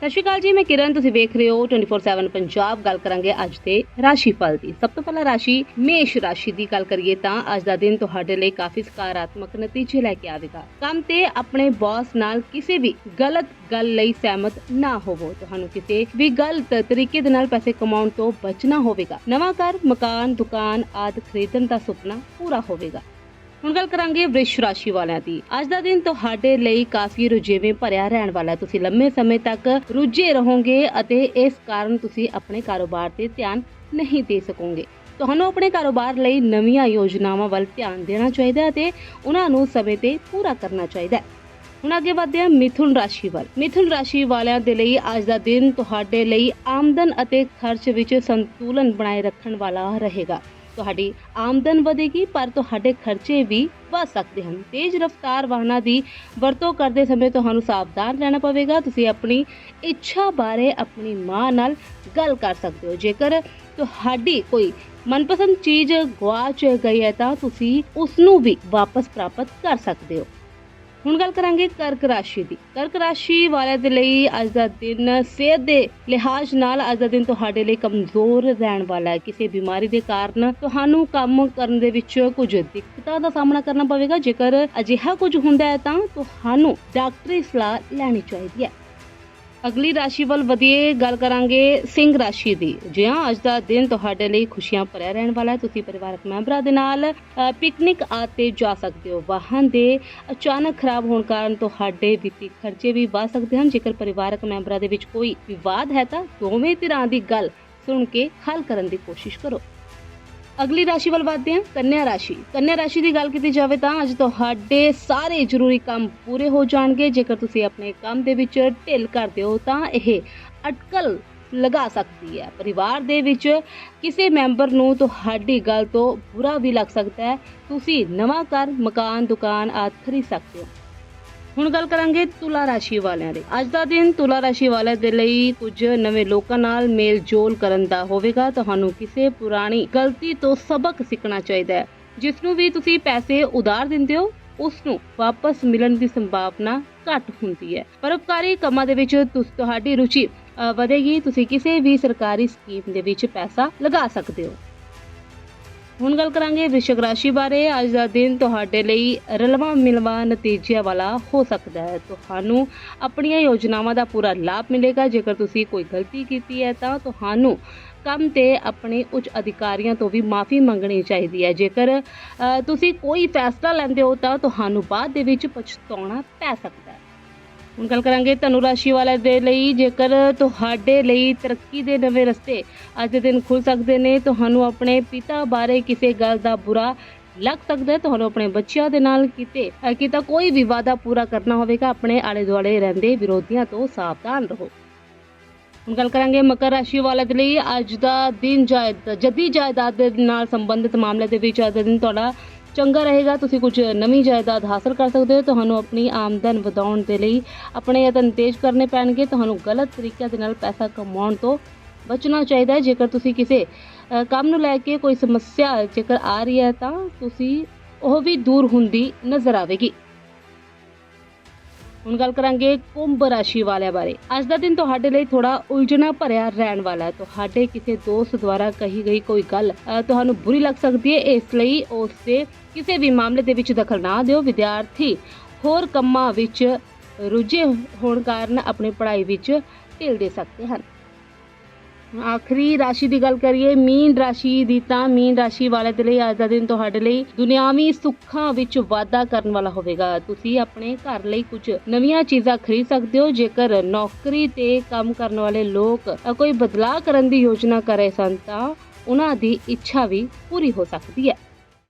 ਸਤਿ ਸ਼੍ਰੀ ਅਕਾਲ ਜੀ, ਮੈਂ ਕਿਰਨ, ਤੁਸੀਂ ਵੇਖ ਰਹੇ ਹੋ 24/7 ਪੰਜਾਬ। ਗੱਲ ਕਰਾਂਗੇ ਅੱਜ ਦੇ ਰਾਸ਼ੀਫਲ ਦੀ। ਸਭ ਤੋਂ ਪਹਿਲਾਂ ਰਾਸ਼ੀ, ਮੇਸ਼ ਰਾਸ਼ੀ ਦੀ ਗੱਲ ਕਰੀਏ ਤਾਂ ਅੱਜ ਦਾ ਦਿਨ ਤੁਹਾਡੇ ਲਈ ਕਾਫੀ ਸਕਾਰਾਤਮਕ ਨਤੀਜੇ ਲੈ ਕੇ ਆਵੇਗਾ। ਕੰਮ ਤੇ ਆਪਣੇ ਬੌਸ ਨਾਲ ਕਿਸੇ ਵੀ ਗਲਤ ਗੱਲ ਲਈ ਸਹਿਮਤ ਨਾ ਹੋਵੋ। ਤੁਹਾਨੂੰ ਕਿਸੇ ਵੀ ਗਲਤ ਤਰੀਕੇ ਦੇ ਨਾਲ ਪੈਸੇ ਕਮਾਉਣ ਤੋਂ ਬਚਣਾ ਹੋਵੇਗਾ। ਨਵਾਂ ਘਰ, ਮਕਾਨ, ਦੁਕਾਨ ਆਦਿ ਖਰੀਦਣ ਦਾ ਸੁਪਨਾ ਪੂਰਾ ਹੋਵੇਗਾ। ਹੁਣ ਗੱਲ ਕਰਾਂਗੇ ਵ੍ਰਿਸ਼ ਰਾਸ਼ੀ ਵਾਲਿਆਂ ਦੀ। ਅੱਜ ਦਾ ਦਿਨ ਤੁਹਾਡੇ ਲਈ ਕਾਫੀ ਰੁਝੇਵੇਂ ਭਰਿਆ ਰਹਿਣ ਵਾਲਾ ਹੈ। ਤੁਸੀਂ ਲੰਮੇ ਸਮੇਂ ਤੱਕ ਰੁੱਝੇ ਰਹੋਗੇ ਅਤੇ ਇਸ ਕਾਰਨ ਤੁਸੀਂ ਆਪਣੇ ਕਾਰੋਬਾਰ ਤੇ ਧਿਆਨ ਨਹੀਂ ਦੇ ਸਕੋਗੇ। ਤੁਹਾਨੂੰ ਆਪਣੇ ਕਾਰੋਬਾਰ ਲਈ ਨਵੀਆਂ ਯੋਜਨਾਵਾਂ ਵੱਲ ਧਿਆਨ ਦੇਣਾ ਚਾਹੀਦਾ ਹੈ ਅਤੇ ਉਹਨਾਂ ਨੂੰ ਸਮੇਂ ਤੇ ਪੂਰਾ ਕਰਨਾ ਚਾਹੀਦਾ ਹੈ। ਹੁਣ ਅੱਗੇ ਵਧਦੇ ਹਾਂ ਮਿਥੁਨ ਰਾਸ਼ੀ ਵੱਲ। ਮਿਥੁਨ ਰਾਸ਼ੀ ਵਾਲਿਆਂ ਦੇ ਲਈ ਅੱਜ ਦਾ ਦਿਨ ਤੁਹਾਡੇ ਲਈ ਆਮਦਨ ਅਤੇ ਖਰਚ ਵਿੱਚ ਸੰਤੁਲਨ ਬਣਾਏ ਰੱਖਣ ਵਾਲਾ ਰਹੇਗਾ। ਤੁਹਾਡੀ ਆਮਦਨ ਵਧੇਗੀ, ਪਰ ਤੁਹਾਡੇ ਖਰਚੇ ਵੀ ਵਧ ਸਕਦੇ ਹਨ। ਤੇਜ਼ ਰਫ਼ਤਾਰ ਵਾਹਨਾਂ ਦੀ ਵਰਤੋਂ ਕਰਦੇ ਸਮੇਂ ਤੁਹਾਨੂੰ ਸਾਵਧਾਨ ਰਹਿਣਾ ਪਵੇਗਾ। ਤੁਸੀਂ ਆਪਣੀ ਇੱਛਾ ਬਾਰੇ ਆਪਣੀ ਮਾਂ ਨਾਲ ਗੱਲ ਕਰ ਸਕਦੇ ਹੋ। ਜੇਕਰ ਤੁਹਾਡੀ ਕੋਈ ਮਨਪਸੰਦ ਚੀਜ਼ ਗਵਾਚ ਗਈ ਹੈ ਤਾਂ ਤੁਸੀਂ ਉਸ ਨੂੰ ਵੀ ਵਾਪਸ ਪ੍ਰਾਪਤ ਕਰ ਸਕਦੇ ਹੋ। ਹੁਣ ਗੱਲ ਕਰਾਂਗੇ ਕਰਕ ਰਾਸ਼ੀ ਦੀ। ਕਰਕ ਰਾਸ਼ੀ ਵਾਲਿਆਂ ਦੇ ਲਈ ਅੱਜ ਦਾ ਦਿਨ ਸਿਹਤ ਦੇ ਲਿਹਾਜ਼ ਨਾਲ ਅੱਜ ਦਾ ਦਿਨ ਤੁਹਾਡੇ ਲਈ ਕਮਜ਼ੋਰ ਰਹਿਣ ਵਾਲਾ ਹੈ। ਕਿਸੇ ਬਿਮਾਰੀ ਦੇ ਕਾਰਨ ਤੁਹਾਨੂੰ ਕੰਮ ਕਰਨ ਦੇ ਵਿੱਚ ਕੁਝ ਦਿੱਕਤਾਂ ਦਾ ਸਾਹਮਣਾ ਕਰਨਾ ਪਵੇਗਾ। ਜੇਕਰ ਅਜਿਹਾ ਕੁਝ ਹੁੰਦਾ ਹੈ ਤਾਂ ਤੁਹਾਨੂੰ ਡਾਕਟਰੀ ਸਲਾਹ ਲੈਣੀ ਚਾਹੀਦੀ ਹੈ। ਅਗਲੀ ਰਾਸ਼ੀ ਵੱਲ ਵਧੀਏ ਗੱਲ ਕਰਾਂਗੇ ਸਿੰਘ ਰਾਸ਼ੀ ਦੀ। ਜੀ ਹਾਂ ਅੱਜ ਦਾ ਦਿਨ ਤੁਹਾਡੇ ਲਈ ਖੁਸ਼ੀਆਂ ਭਰਿਆ ਰਹਿਣ ਵਾਲਾ ਹੈ। ਤੁਸੀਂ ਪਰਿਵਾਰਕ ਮੈਂਬਰਾਂ ਦੇ ਨਾਲ ਅ, ਪਿਕਨਿਕ ਆਤੇ ਜਾ ਸਕਦੇ ਹੋ। ਵਾਹਨ ਦੇ ਅਚਾਨਕ ਖਰਾਬ ਹੋਣ ਕਾਰਨ ਤੁਹਾਡੇ ਵਿੱਤੀ ਖਰਚੇ ਵੀ ਵੱਧ ਸਕਦੇ ਹਨ। ਜੇਕਰ ਪਰਿਵਾਰਕ ਮੈਂਬਰਾਂ ਦੇ ਵਿੱਚ ਕੋਈ ਵਿਵਾਦ ਹੈ ਤਾਂ ਦੋਵੇਂ ਧਿਰਾਂ ਦੀ ਗੱਲ ਸੁਣ ਕੇ ਹੱਲ ਕਰਨ ਦੀ ਕੋਸ਼ਿਸ਼ ਕਰੋ। ਅਗਲੀ ਰਾਸ਼ੀ ਵੱਲ ਵਧਦੇ ਹਾਂ, ਕੰਨਿਆ ਰਾਸ਼ੀ। ਕੰਨਿਆ ਰਾਸ਼ੀ ਦੀ ਗੱਲ ਕੀਤੀ ਜਾਵੇ ਤਾਂ ਅੱਜ ਤੁਹਾਡੇ ਸਾਰੇ ਜ਼ਰੂਰੀ ਕੰਮ ਪੂਰੇ ਹੋ ਜਾਣਗੇ। ਜੇਕਰ ਤੁਸੀਂ ਆਪਣੇ ਕੰਮ ਦੇ ਵਿੱਚ ਢਿੱਲ ਕਰਦੇ ਹੋ ਤਾਂ ਇਹ ਅਟਕਲ ਲਗਾ ਸਕਦੀ ਹੈ। ਪਰਿਵਾਰ ਦੇ ਵਿੱਚ ਕਿਸੇ ਮੈਂਬਰ ਨੂੰ ਤੁਹਾਡੀ ਗੱਲ ਤੋਂ ਬੁਰਾ ਵੀ ਲੱਗ ਸਕਦਾ ਹੈ। ਤੁਸੀਂ ਨਵਾਂ ਘਰ, ਮਕਾਨ, ਦੁਕਾਨ ਆਦਿ ਖਰੀਦ ਸਕਦੇ ਹੋ। ਹੁਣ ਗੱਲ ਕਰਾਂਗੇ ਤੁਲਾ ਰਾਸ਼ੀ ਵਾਲਿਆਂ ਦੀ। ਅੱਜ ਦਾ ਦਿਨ ਤੁਲਾ ਰਾਸ਼ੀ ਵਾਲਿਆਂ ਦੇ ਲਈ ਕੁਝ ਨਵੇਂ ਲੋਕਾਂ ਨਾਲ ਮੇਲ ਜੋਲ ਕਰਨ ਦਾ ਹੋਵੇਗਾ। ਤੁਹਾਨੂੰ ਕਿਸੇ ਪੁਰਾਣੀ ਗਲਤੀ ਤੋਂ ਸਬਕ ਸਿੱਖਣਾ ਚਾਹੀਦਾ ਹੈ। ਜਿਸ ਨੂੰ ਵੀ ਤੁਸੀਂ ਪੈਸੇ ਉਧਾਰ ਦਿੰਦੇ ਹੋ, ਉਸ ਨੂੰ ਵਾਪਸ ਮਿਲਣ ਦੀ ਸੰਭਾਵਨਾ ਘੱਟ ਹੁੰਦੀ ਹੈ। ਪਰਉਪਕਾਰੀ ਕੰਮਾਂ ਦੇ ਵਿੱਚ ਤੁਹਾਡੀ ਰੁਚੀ ਵਧੇਗੀ। ਤੁਸੀਂ ਕਿਸੇ ਵੀ ਸਰਕਾਰੀ ਸਕੀਮ ਦੇ ਵਿੱਚ ਪੈਸਾ ਲਗਾ ਸਕਦੇ ਹੋ। ਹੁਣ ਗੱਲ ਕਰਾਂਗੇ ਵ੍ਰਿਸ਼ਕ ਰਾਸ਼ੀ ਬਾਰੇ। ਅੱਜ ਦਾ ਦਿਨ ਤੁਹਾਡੇ ਲਈ ਰਲਵਾ ਮਿਲਵਾ ਨਤੀਜਿਆਂ ਵਾਲਾ ਹੋ ਸਕਦਾ ਹੈ। ਤੁਹਾਨੂੰ ਆਪਣੀਆਂ ਯੋਜਨਾਵਾਂ ਦਾ ਪੂਰਾ ਲਾਭ ਮਿਲੇਗਾ। ਜੇਕਰ ਤੁਸੀਂ ਕੋਈ ਗਲਤੀ ਕੀਤੀ ਹੈ, ਤਾਂ ਤੁਹਾਨੂੰ ਕੰਮ ਤੇ ਆਪਣੇ ਉੱਚ ਅਧਿਕਾਰੀਆਂ ਤੋਂ ਵੀ ਮਾਫੀ ਮੰਗਣੀ ਚਾਹੀਦੀ ਹੈ। ਜੇਕਰ ਤੁਸੀਂ ਕੋਈ ਫੈਸਲਾ ਲੈਂਦੇ ਹੋ, ਤਾਂ ਤੁਹਾਨੂੰ ਬਾਅਦ ਦੇ ਵਿੱਚ ਪਛਤਾਉਣਾ ਪੈ ਸਕਦਾ ਹੈ। ਹੁਣ ਗੱਲ ਕਰਾਂਗੇ ਧਨੂ ਰਾਸ਼ੀ ਵਾਲਿਆਂ ਦੇ ਲਈ। ਜੇਕਰ ਤੁਹਾਡੇ ਲਈ ਤਰੱਕੀ ਦੇ ਨਵੇਂ ਰਸਤੇ ਅੱਜ ਦੇ ਦਿਨ ਖੁੱਲ ਸਕਦੇ ਨੇ ਤੁਹਾਨੂੰ ਆਪਣੇ ਪਿਤਾ ਬਾਰੇ ਕਿਸੇ ਗੱਲ ਦਾ ਬੁਰਾ ਲੱਗ ਸਕਦਾ ਹੈ। ਤੁਹਾਨੂੰ ਆਪਣੇ ਬੱਚਿਆਂ ਦੇ ਨਾਲ ਕਿਤੇ ਅ, ਕਿਤਾ ਕੋਈ ਵੀ ਵਾਅਦਾ ਪੂਰਾ ਕਰਨਾ ਹੋਵੇਗਾ ਆਪਣੇ ਆਲੇ ਦੁਆਲੇ ਰਹਿੰਦੇ ਵਿਰੋਧੀਆਂ ਤੋਂ ਸਾਵਧਾਨ ਰਹੋ। ਹੁਣ ਗੱਲ ਕਰਾਂਗੇ ਮਕਰ ਰਾਸ਼ੀ ਵਾਲਿਆਂ ਦੇ ਲਈ। ਅੱਜ ਦਾ ਦਿਨ ਜਾਇਦ ਜੱਦੀ ਜਾਇਦਾਦ ਦੇ ਨਾਲ ਸੰਬੰਧਿਤ ਮਾਮਲੇ ਦੇ ਵਿੱਚ ਅੱਜ ਦਾ ਦਿਨ ਤੁਹਾਡਾ ਚੰਗਾ ਰਹੇਗਾ, ਤੁਸੀਂ ਕੁਝ ਨਵੀਂ ਜਾਇਦਾਦ ਹਾਸਲ ਕਰ ਸਕਦੇ ਹੋ, ਤੁਹਾਨੂੰ ਆਪਣੀ ਆਮਦਨ ਵਧਾਉਣ ਦੇ ਲਈ ਆਪਣੇ ਯਤਨ ਤੇਜ਼ ਕਰਨੇ ਪੈਣਗੇ, ਤੁਹਾਨੂੰ ਗਲਤ ਤਰੀਕਿਆਂ ਦੇ ਨਾਲ ਪੈਸਾ ਕਮਾਉਣ ਤੋਂ ਬਚਣਾ ਚਾਹੀਦਾ ਹੈ। ਜੇਕਰ ਤੁਸੀਂ ਕਿਸੇ ਕੰਮ ਨੂੰ ਲੈ ਕੇ ਕੋਈ ਸਮੱਸਿਆ ਜੇਕਰ ਆ ਰਹੀ ਹੈ ਤਾਂ ਤੁਸੀਂ ਉਹ ਵੀ ਦੂਰ ਹੁੰਦੀ ਨਜ਼ਰ ਆਵੇਗੀ। ਹੁਣ ਗੱਲ ਕਰਾਂਗੇ ਕੁੰਭ ਰਾਸ਼ੀ ਵਾਲਿਆਂ ਬਾਰੇ। ਅੱਜ ਦਾ ਦਿਨ ਤੁਹਾਡੇ ਲਈ ਥੋੜਾ ਉਲਝਣਾ ਭਰਿਆ ਰਹਿਣ ਵਾਲਾ ਹੈ। ਤੁਹਾਡੇ ਕਿਸੇ ਦੋਸਤ ਦੁਆਰਾ ਕਹੀ ਗਈ ਕੋਈ ਗੱਲ ਤੁਹਾਨੂੰ ਬੁਰੀ ਲੱਗ ਸਕਦੀ ਹੈ। ਇਸ ਲਈ ਉਸ ਦੇ ਕਿਸੇ ਵੀ ਮਾਮਲੇ ਦੇ ਵਿੱਚ ਦਖਲ ਨਾ ਦਿਓ। ਵਿਦਿਆਰਥੀ ਹੋਰ ਕੰਮਾਂ ਵਿੱਚ ਰੁੱਝੇ ਹੋਣ ਕਾਰਨ ਆਪਣੀ ਪੜ੍ਹਾਈ ਵਿੱਚ ਢਿੱਲ ਦੇ ਸਕਦੇ ਹਨ। ਆਖਰੀ ਰਾਸ਼ੀ ਦੀ ਗੱਲ ਕਰੀਏ, ਮੀਨ ਰਾਸ਼ੀ ਦੀ ਤਾਂ ਮੀਨ ਰਾਸ਼ੀ ਵਾਲੇ ਦੇ ਲਈ ਅੱਜ ਦਾ ਦਿਨ ਤੁਹਾਡੇ ਲਈ ਦੁਨਿਆਵੀ ਸੁੱਖਾਂ ਵਿੱਚ ਵਾਧਾ ਕਰਨ ਵਾਲਾ ਹੋਵੇਗਾ। ਤੁਸੀਂ ਆਪਣੇ ਘਰ ਲਈ ਕੁਝ ਨਵੀਆਂ ਚੀਜ਼ਾਂ ਖਰੀਦ ਸਕਦੇ ਹੋ, ਜੇਕਰ ਨੌਕਰੀ ਤੇ ਕੰਮ ਕਰਨ ਵਾਲੇ ਲੋਕ ਕੋਈ ਬਦਲਾਅ ਕਰਨ ਦੀ ਯੋਜਨਾ ਕਰ ਰਹੇ ਸਨ, ਤਾਂ ਉਹਨਾਂ ਦੀ ਇੱਛਾ ਵੀ ਪੂਰੀ ਹੋ ਸਕਦੀ ਹੈ।